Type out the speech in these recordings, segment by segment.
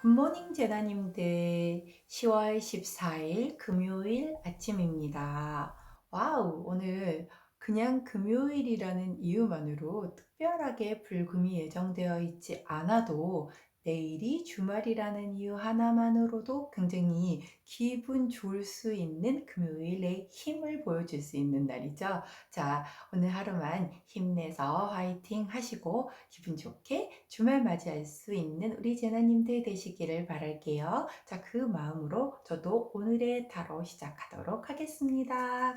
굿모닝 제나님들 10월 14일 금요일 아침입니다. 와우, 오늘 그냥 금요일이라는 이유만으로 특별하게 불금이 예정되어 있지 않아도 내일이 주말이라는 이유 하나만으로도 굉장히 기분 좋을 수 있는 금요일의 힘을 보여줄 수 있는 날이죠. 자, 오늘 하루만 힘내서 화이팅 하시고 기분 좋게 주말 맞이할 수 있는 우리 제나님들 되시기를 바랄게요. 자, 그 마음으로 저도 오늘의 타로 시작하도록 하겠습니다.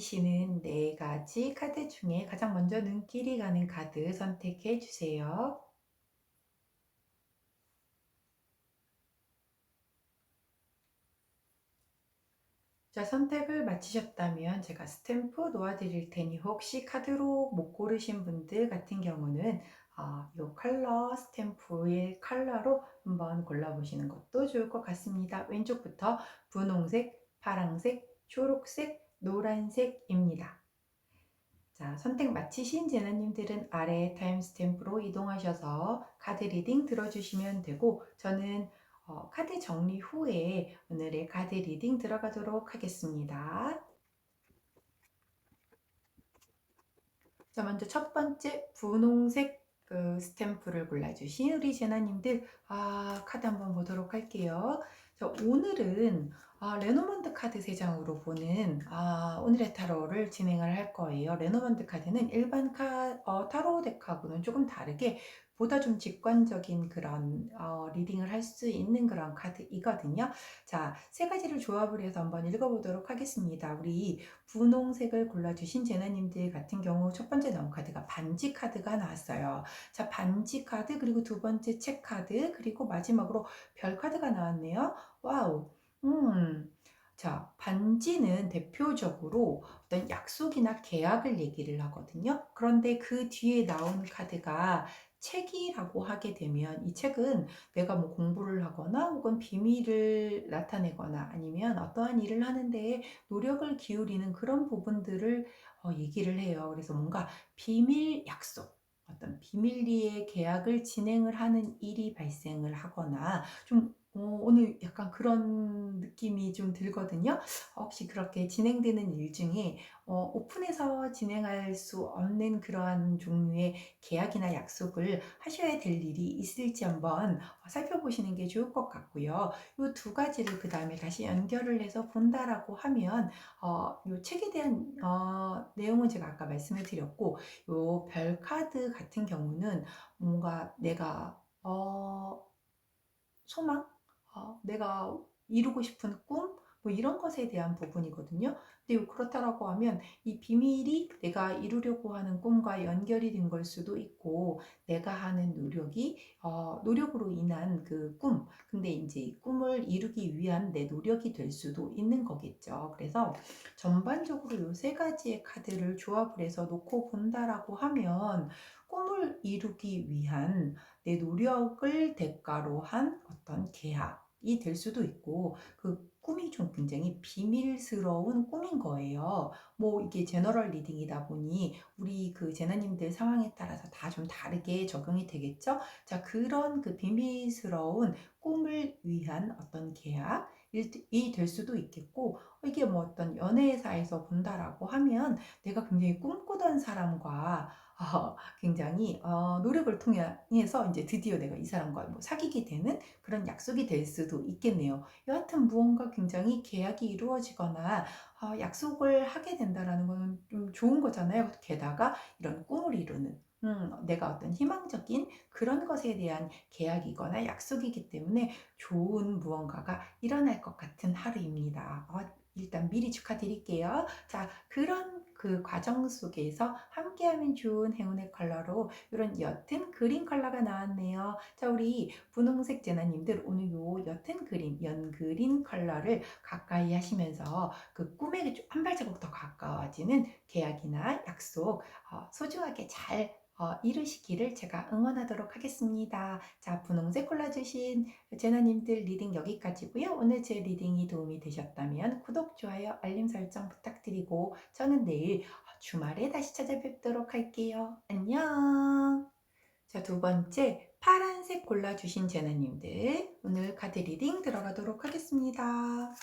보이시는 네 가지 카드 중에 가장 먼저 눈길이 가는 카드 선택해 주세요. 자, 선택을 마치셨다면 제가 스탬프 놓아드릴 테니 혹시 카드로 못 고르신 분들 같은 경우는 어, 이 컬러 스탬프의 컬러로 한번 골라보시는 것도 좋을 것 같습니다. 왼쪽부터 분홍색, 파랑색, 초록색, 노란색입니다. 자, 선택 마치신 제나님들은 아래 타임스탬프로 이동하셔서 카드 리딩 들어주시면 되고 저는 어, 카드 정리 후에 오늘의 카드 리딩 들어가도록 하겠습니다. 자, 먼저 첫 번째 분홍색 그 스탬프를 골라주신 우리 제나님들 아, 카드 한번 보도록 할게요. 자, 오늘은 아, 레노먼드 카드 3장으로 보는 아, 오늘의 타로를 진행을 할 거예요. 레노먼드 카드는 일반 카, 어, 타로 덱하고는 조금 다르게 보다 좀 직관적인 그런 어, 리딩을 할 수 있는 그런 카드이거든요. 자, 세 가지를 조합을 해서 한번 읽어보도록 하겠습니다. 우리 분홍색을 골라주신 제나님들 같은 경우 첫 번째 나온 카드가 반지 카드가 나왔어요. 자, 반지 카드 그리고 두 번째 책 카드 그리고 마지막으로 별 카드가 나왔네요. 와우. 음. 자, 반지는 대표적으로 어떤 약속이나 계약을 얘기를 하거든요. 그런데 그 뒤에 나온 카드가 책이라고 하게 되면 이 책은 내가 뭐 공부를 하거나 혹은 비밀을 나타내거나 아니면 어떠한 일을 하는데 노력을 기울이는 그런 부분들을 어, 얘기를 해요. 그래서 뭔가 비밀 약속, 어떤 비밀리에 계약을 진행을 하는 일이 발생을 하거나 좀 어, 오늘 약간 그런 느낌이 좀 들거든요. 혹시 그렇게 진행되는 일 중에 어, 오픈해서 진행할 수 없는 그러한 종류의 계약이나 약속을 하셔야 될 일이 있을지 한번 살펴보시는 게 좋을 것 같고요. 이 두 가지를 그 다음에 다시 연결을 해서 본다라고 하면 어, 이 책에 대한 어, 내용은 제가 아까 말씀을 드렸고 이 별 카드 같은 경우는 뭔가 내가 어, 소망 어, 내가 이루고 싶은 꿈, 뭐 이런 것에 대한 부분이거든요. 근데 그렇다라고 하면 이 비밀이 내가 이루려고 하는 꿈과 연결이 된 걸 수도 있고 내가 하는 노력이 어, 노력으로 인한 그 꿈. 근데 이제 이 꿈을 이루기 위한 내 노력이 될 수도 있는 거겠죠. 그래서 전반적으로 이세 가지의 카드를 조합을 해서 놓고 본다라고 하면 꿈을 이루기 위한 내 노력을 대가로 한 어떤 계약이 될 수도 있고 그 꿈이 좀 굉장히 비밀스러운 꿈인 거예요. 뭐 이게 제너럴 리딩이다 보니 우리 그 제나님들 상황에 따라서 다 좀 다르게 적용이 되겠죠. 자, 그런 그 비밀스러운 꿈을 위한 어떤 계약 이 될 수도 있겠고 이게 뭐 어떤 연애사에서 본다라고 하면 내가 굉장히 꿈꾸던 사람과 어, 굉장히 어, 노력을 통해서 이제 드디어 내가 이 사람과 뭐 사귀게 되는 그런 약속이 될 수도 있겠네요. 여하튼 무언가 굉장히 계약이 이루어지거나 어, 약속을 하게 된다라는 거는 좀 좋은 거잖아요. 게다가 이런 꿈을 이루는 음, 내가 어떤 희망적인 그런 것에 대한 계약이거나 약속이기 때문에 좋은 무언가가 일어날 것 같은 하루입니다. 어, 일단 미리 축하드릴게요. 자, 그런 그 과정 속에서 함께하면 좋은 행운의 컬러로 이런 옅은 그린 컬러가 나왔네요. 자, 우리 분홍색 제나님들 오늘 요 옅은 그린, 연그린 컬러를 가까이 하시면서 그 꿈에게 좀한 발자국 더 가까워지는 계약이나 약속 어, 소중하게 잘 어, 이루시기를 제가 응원하도록 하겠습니다. 자, 분홍색 골라주신 제나님들 리딩 여기까지고요. 오늘 제 리딩이 도움이 되셨다면 구독, 좋아요, 알림 설정 부탁드리고 저는 내일 주말에 다시 찾아뵙도록 할게요. 안녕! 자, 두 번째 파란색 골라주신 제나님들 오늘 카드 리딩 들어가도록 하겠습니다.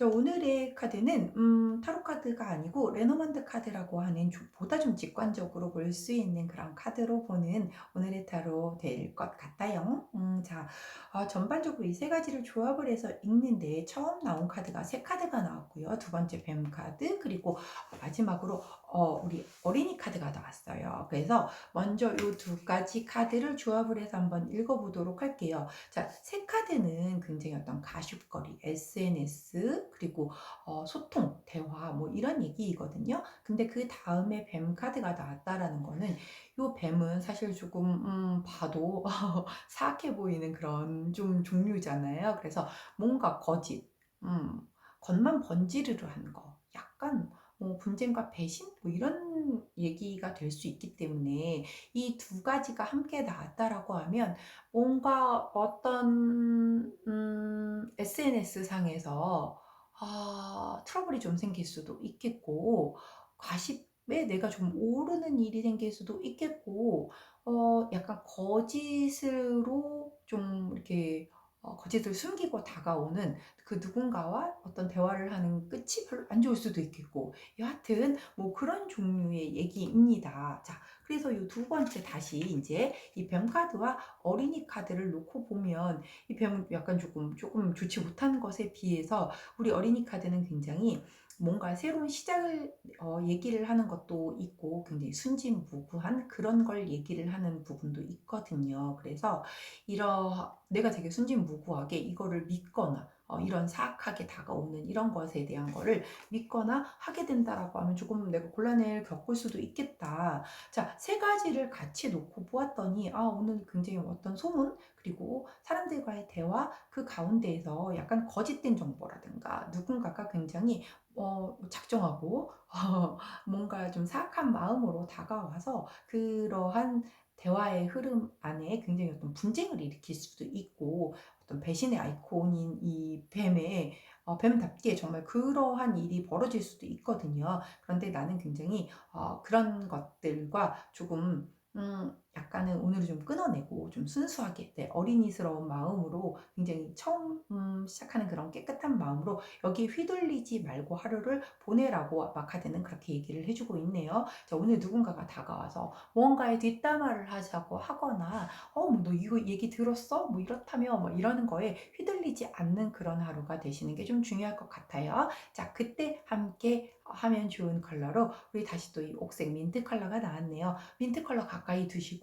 자, 오늘의 카드는 음, 타로 카드가 아니고 레노만드 카드라고 하는 좀- 보다 좀 직관적으로 볼 수 있는 그런 카드로 보는 오늘의 타로 될 것 같아요. 음, 자, 아, 전반적으로 이 세 가지를 조합을 해서 읽는데 처음 나온 카드가 세 카드가 나왔고요. 두 번째 뱀 카드 그리고 마지막으로 어, 우리 어린이 카드가 나왔어요. 그래서 먼저 이 두 가지 카드를 조합을 해서 한번 읽어보도록 할게요. 자, 세 카드는 굉장히 어떤 가십거리, SNS, 그리고 어, 소통, 대화, 뭐 이런 얘기이거든요. 근데 그 다음에 뱀 카드가 나왔다라는 거는 이 뱀은 사실 조금 음, 봐도 사악해 보이는 그런 좀 종류잖아요. 그래서 뭔가 거짓, 음, 겉만 번지르르한 거, 약간 뭐 분쟁과 배신? 뭐 이런 얘기가 될 수 있기 때문에 이 두 가지가 함께 나왔다라고 하면 뭔가 어떤 음, SNS 상에서 아, 트러블이 좀 생길 수도 있겠고 과십에 내가 좀 오르는 일이 생길 수도 있겠고 어, 약간 거짓으로 좀 이렇게 어, 거짓을 숨기고 다가오는 그 누군가와 어떤 대화를 하는 끝이 별로 안 좋을 수도 있겠고 여하튼 뭐 그런 종류의 얘기입니다. 자, 그래서 이 두 번째 다시 이제 이 뱀 카드와 어린이 카드를 놓고 보면 이 뱀은 약간 조금 조금 좋지 못한 것에 비해서 우리 어린이 카드는 굉장히 뭔가 새로운 시작을 어, 얘기를 하는 것도 있고 굉장히 순진무구한 그런 걸 얘기를 하는 부분도 있거든요. 그래서 이러 내가 되게 순진무구하게 이거를 믿거나 어, 이런 사악하게 다가오는 이런 것에 대한 거를 믿거나 하게 된다라고 하면 조금 내가 곤란을 겪을 수도 있겠다. 자, 세 가지를 같이 놓고 보았더니 아, 오늘 굉장히 어떤 소문 그리고 사람들과의 대화 그 가운데에서 약간 거짓된 정보라든가 누군가가 굉장히 어, 작정하고 어, 뭔가 좀 사악한 마음으로 다가와서 그러한 대화의 흐름 안에 굉장히 어떤 분쟁을 일으킬 수도 있고 어떤 배신의 아이콘인 이 뱀의 어, 뱀답게 정말 그러한 일이 벌어질 수도 있거든요. 그런데 나는 굉장히 어, 그런 것들과 조금 음, 약간은 오늘은 좀 끊어내고 좀 순수하게 네, 어린이스러운 마음으로 굉장히 처음 음, 시작하는 그런 깨끗한 마음으로 여기 휘둘리지 말고 하루를 보내라고 마카드는 그렇게 얘기를 해주고 있네요. 자, 오늘 누군가가 다가와서 뭔가에 뒷담화를 하자고 하거나 어, 뭐너 이거 얘기 들었어? 뭐 이렇다며 뭐 이러는 거에 휘둘리지 않는 그런 하루가 되시는 게 좀 중요할 것 같아요. 자, 그때 함께 하면 좋은 컬러로 우리 다시 또 이 옥색 민트 컬러가 나왔네요. 민트 컬러 가까이 두시고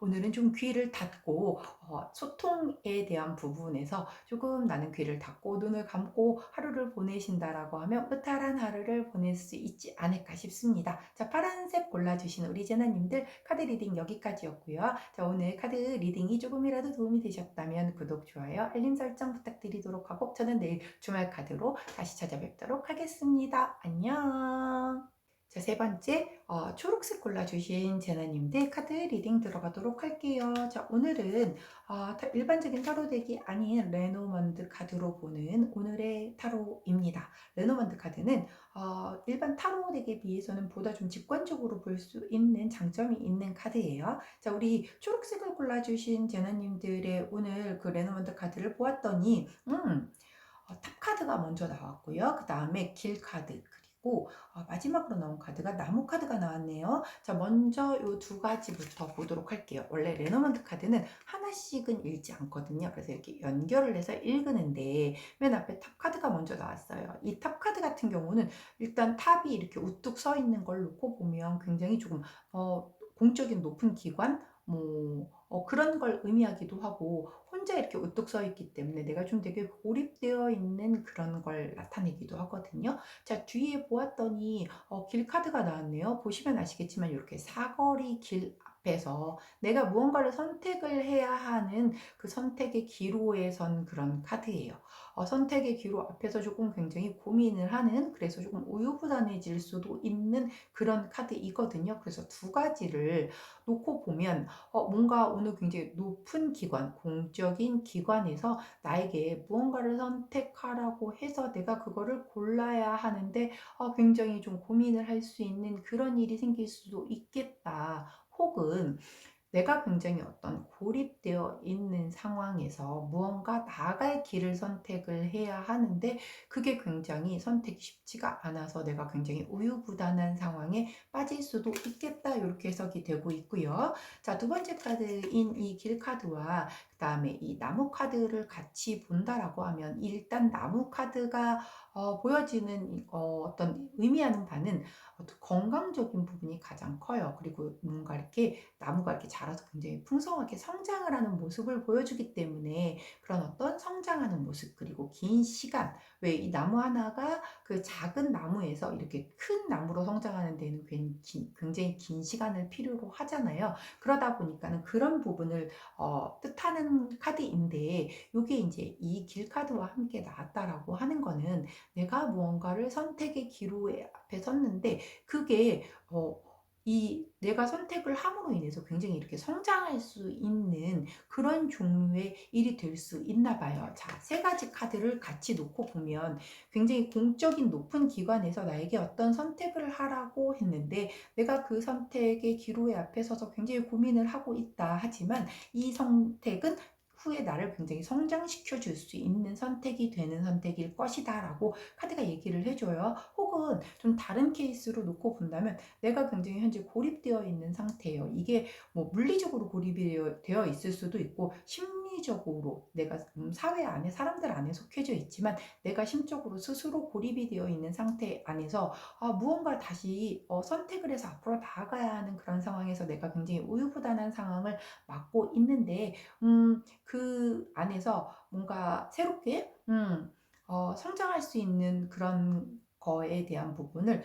오늘은 좀 귀를 닫고 어, 소통에 대한 부분에서 조금 나는 귀를 닫고 눈을 감고 하루를 보내신다라고 하면 무탈한 하루를 보낼 수 있지 않을까 싶습니다. 자 파란색 골라주신 우리 제나님들 카드 리딩 여기까지였고요. 자 오늘 카드 리딩이 조금이라도 도움이 되셨다면 구독, 좋아요, 알림 설정 부탁드리도록 하고 저는 내일 주말 카드로 다시 찾아뵙도록 하겠습니다. 안녕. 자, 세 번째, 어, 초록색 골라주신 제나님들 카드 리딩 들어가도록 할게요. 자, 오늘은 어, 일반적인 타로 덱이 아닌 레노먼드 카드로 보는 오늘의 타로입니다. 레노먼드 카드는 어, 일반 타로 덱에 비해서는 보다 좀 직관적으로 볼 수 있는 장점이 있는 카드예요. 자, 우리 초록색을 골라주신 제나님들의 오늘 그 레노먼드 카드를 보았더니, 음, 어, 탑 카드가 먼저 나왔고요. 그 다음에 길 카드, 있고 어, 마지막으로 나온 카드가 나무 카드가 나왔네요. 자 먼저 이 두 가지부터 보도록 할게요. 원래 레노먼트 카드는 하나씩은 읽지 않거든요. 그래서 이렇게 연결을 해서 읽는데 맨 앞에 탑 카드가 먼저 나왔어요. 이 탑 카드 같은 경우는 일단 탑이 이렇게 우뚝 서 있는 걸 놓고 보면 굉장히 조금 어, 공적인 높은 기관 뭐 어, 그런 걸 의미하기도 하고 혼자 이렇게 우뚝 서 있기 때문에 내가 좀 되게 고립되어 있는 그런 걸 나타내기도 하거든요. 자 뒤에 보았더니 어, 길 카드가 나왔네요. 보시면 아시겠지만 이렇게 사거리 길 앞에서 내가 무언가를 선택을 해야 하는 그 선택의 기로에 선 그런 카드예요. 어, 선택의 기로 앞에서 조금 굉장히 고민을 하는 그래서 조금 우유부단해질 수도 있는 그런 카드이거든요. 그래서 두 가지를 놓고 보면 어, 뭔가 오늘 굉장히 높은 기관, 공적인 기관에서 나에게 무언가를 선택하라고 해서 내가 그거를 골라야 하는데 어, 굉장히 좀 고민을 할 수 있는 그런 일이 생길 수도 있겠다. 혹은 내가 굉장히 어떤 고립되어 있는 상황에서 무언가 나아갈 길을 선택을 해야 하는데 그게 굉장히 선택이 쉽지가 않아서 내가 굉장히 우유부단한 상황에 빠질 수도 있겠다 이렇게 해석이 되고 있고요. 자, 두 번째 카드인 이 길 카드와 그 다음에 이 나무 카드를 같이 본다라고 하면 일단 나무 카드가 어, 보여지는 어, 어떤 의미하는 바는 건강적인 부분이 가장 커요. 그리고 뭔가 이렇게 나무가 이렇게 자라서 굉장히 풍성하게 성장을 하는 모습을 보여주기 때문에 그런 어떤 성장하는 모습 그리고 긴 시간 왜 이 나무 하나가 그 작은 나무에서 이렇게 큰 나무로 성장하는 데는 굉장히 긴 시간을 필요로 하잖아요. 그러다 보니까는 그런 부분을 어, 뜻하는 카드인데 이게 이제 이 길 카드와 함께 나왔다라고 하는 거는 내가 무언가를 선택의 기로에 앞에 섰는데 그게 어, 이 내가 선택을 함으로 인해서 굉장히 이렇게 성장할 수 있는 그런 종류의 일이 될 수 있나 봐요. 자, 세 가지 카드를 같이 놓고 보면 굉장히 공적인 높은 기관에서 나에게 어떤 선택을 하라고 했는데 내가 그 선택의 기로에 앞에 서서 굉장히 고민을 하고 있다 하지만 이 선택은 후에 나를 굉장히 성장시켜 줄 수 있는 선택이 되는 선택일 것이다 라고 카드가 얘기를 해줘요. 혹은 좀 다른 케이스로 놓고 본다면 내가 굉장히 현재 고립되어 있는 상태예요. 이게 뭐 물리적으로 고립이 되어 있을 수도 있고 심리 적으로 내가 음, 사회 안에 사람들 안에 속해져 있지만 내가 심적으로 스스로 고립이 되어 있는 상태 안에서 아, 무언가 다시 어, 선택을 해서 앞으로 나아가야 하는 그런 상황에서 내가 굉장히 우유부단한 상황을 맞고 있는데 음, 그 안에서 뭔가 새롭게 음, 어, 성장할 수 있는 그런 거에 대한 부분을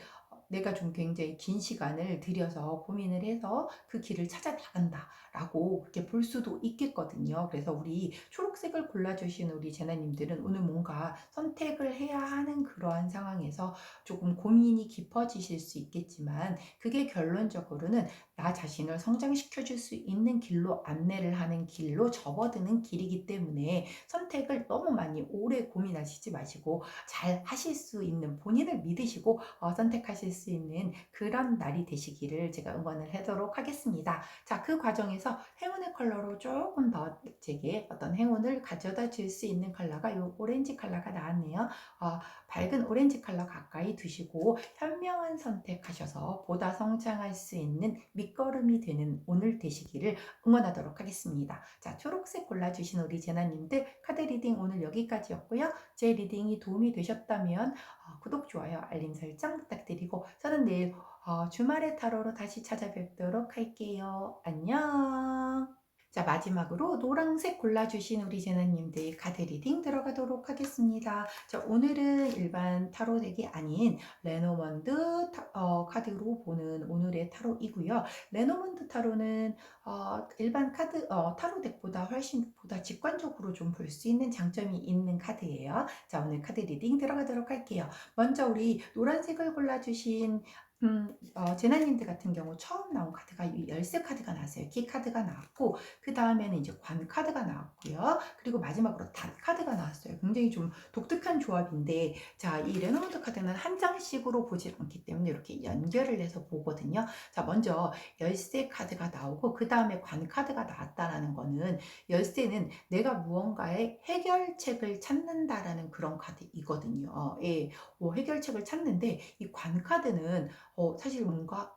내가 좀 굉장히 긴 시간을 들여서 고민을 해서 그 길을 찾아 나간다라고 그렇게 볼 수도 있겠거든요. 그래서 우리 초록색을 골라주신 우리 제나님들은 오늘 뭔가 선택을 해야 하는 그러한 상황에서 조금 고민이 깊어지실 수 있겠지만 그게 결론적으로는 나 자신을 성장시켜 줄 수 있는 길로 안내를 하는 길로 접어드는 길이기 때문에 선택을 너무 많이 오래 고민하시지 마시고 잘 하실 수 있는 본인을 믿으시고 어, 선택하실 수 있는 그런 날이 되시기를 제가 응원을 하도록 하겠습니다. 자, 그 과정에서 행운의 컬러로 조금 더 제게 어떤 행운을 가져다 줄 수 있는 컬러가 이 오렌지 컬러가 나왔네요. 어, 밝은 오렌지 컬러 가까이 두시고 현명한 선택하셔서 보다 성장할 수 있는 밑거름이 되는 오늘 되시기를 응원하도록 하겠습니다. 자, 초록색 골라주신 우리 제나님들 카드 리딩 오늘 여기까지였고요. 제 리딩이 도움이 되셨다면 어, 구독, 좋아요, 알림 설정 부탁드리고 저는 내일 어, 주말의 타로로 다시 찾아뵙도록 할게요. 안녕. 자 마지막으로 노란색 골라주신 우리 제나님들 카드 리딩 들어가도록 하겠습니다. 자 오늘은 일반 타로 덱이 아닌 레노먼드 타, 어, 카드로 보는 오늘의 타로이고요. 레노먼드 타로는 어, 일반 카드 어, 타로 덱보다 훨씬 보다 직관적으로 좀 볼 수 있는 장점이 있는 카드예요. 자 오늘 카드 리딩 들어가도록 할게요. 먼저 우리 노란색을 골라주신 음, 어, 제나님들 같은 경우 처음 나온 카드가 열쇠 카드가 나왔어요. 키 카드가 나왔고 그 다음에는 이제 관 카드가 나왔고요. 그리고 마지막으로 단 카드가 나왔어요. 굉장히 좀 독특한 조합인데 자, 이 레노먼드 카드는 한 장씩으로 보지 않기 때문에 이렇게 연결을 해서 보거든요. 자, 먼저 열쇠 카드가 나오고 그 다음에 관 카드가 나왔다라는 거는 열쇠는 내가 무언가의 해결책을 찾는다라는 그런 카드이거든요. 예, 뭐 해결책을 찾는데 이 관 카드는 어, 사실 뭔가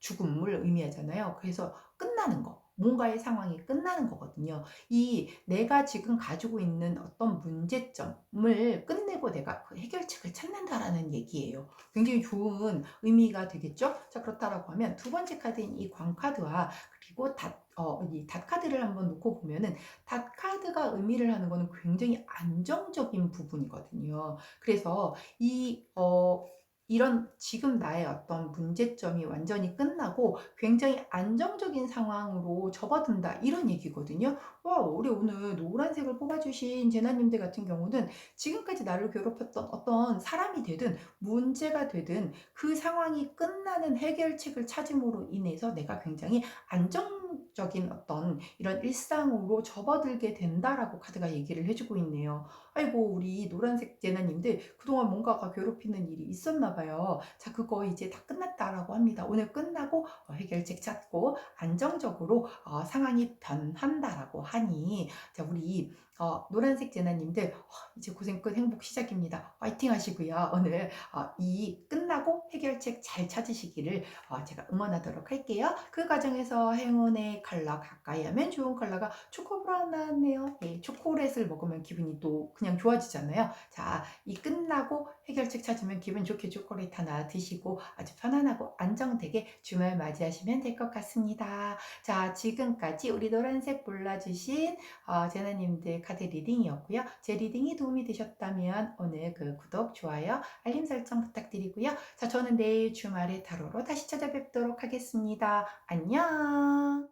죽음을 의미하잖아요. 그래서 끝나는 거. 뭔가의 상황이 끝나는 거거든요. 이 내가 지금 가지고 있는 어떤 문제점을 끝내고 내가 그 해결책을 찾는다라는 얘기예요. 굉장히 좋은 의미가 되겠죠? 자, 그렇다라고 하면 두 번째 카드인 이 광카드와 그리고 닷, 어, 이 닷카드를 한번 놓고 보면은 닷카드가 의미를 하는 거는 굉장히 안정적인 부분이거든요. 그래서 이, 어, 이런 지금 나의 어떤 문제점이 완전히 끝나고 굉장히 안정적인 상황으로 접어든다 이런 얘기거든요. 와, 우리 오늘 노란색을 뽑아주신 제나님들 같은 경우는 지금까지 나를 괴롭혔던 어떤 사람이 되든 문제가 되든 그 상황이 끝나는 해결책을 찾음으로 인해서 내가 굉장히 안정 적인 어떤 이런 일상으로 접어들게 된다라고 카드가 얘기를 해주고 있네요. 아이고 우리 노란색 제나님들 그동안 뭔가가 괴롭히는 일이 있었나 봐요. 자 그거 이제 다 끝났다라고 합니다. 오늘 끝나고 어, 해결책 찾고 안정적으로 어, 상황이 변한다라고 하니 자 우리 어, 노란색 제나님들 어, 이제 고생 끝 행복 시작입니다. 화이팅 하시고요. 오늘 어, 이 끝나고 해결책 잘 찾으시기를 어, 제가 응원하도록 할게요. 그 과정에서 행운의 컬러 가까이 하면 좋은 컬러가 초코 브라운 나왔네요. 예, 초콜릿을 먹으면 기분이 또 그냥 좋아지잖아요. 자, 이 끝나고 해결책 찾으면 기분 좋게 초콜릿 하나 드시고 아주 편안하고 안정되게 주말 맞이하시면 될 것 같습니다. 자, 지금까지 우리 노란색 골라주신 어, 제나님들 카드 리딩이었고요. 제 리딩이 도움이 되셨다면 오늘 그 구독, 좋아요, 알림 설정 부탁드리고요. 자, 저는 내일 주말에 타로로 다시 찾아뵙도록 하겠습니다. 안녕!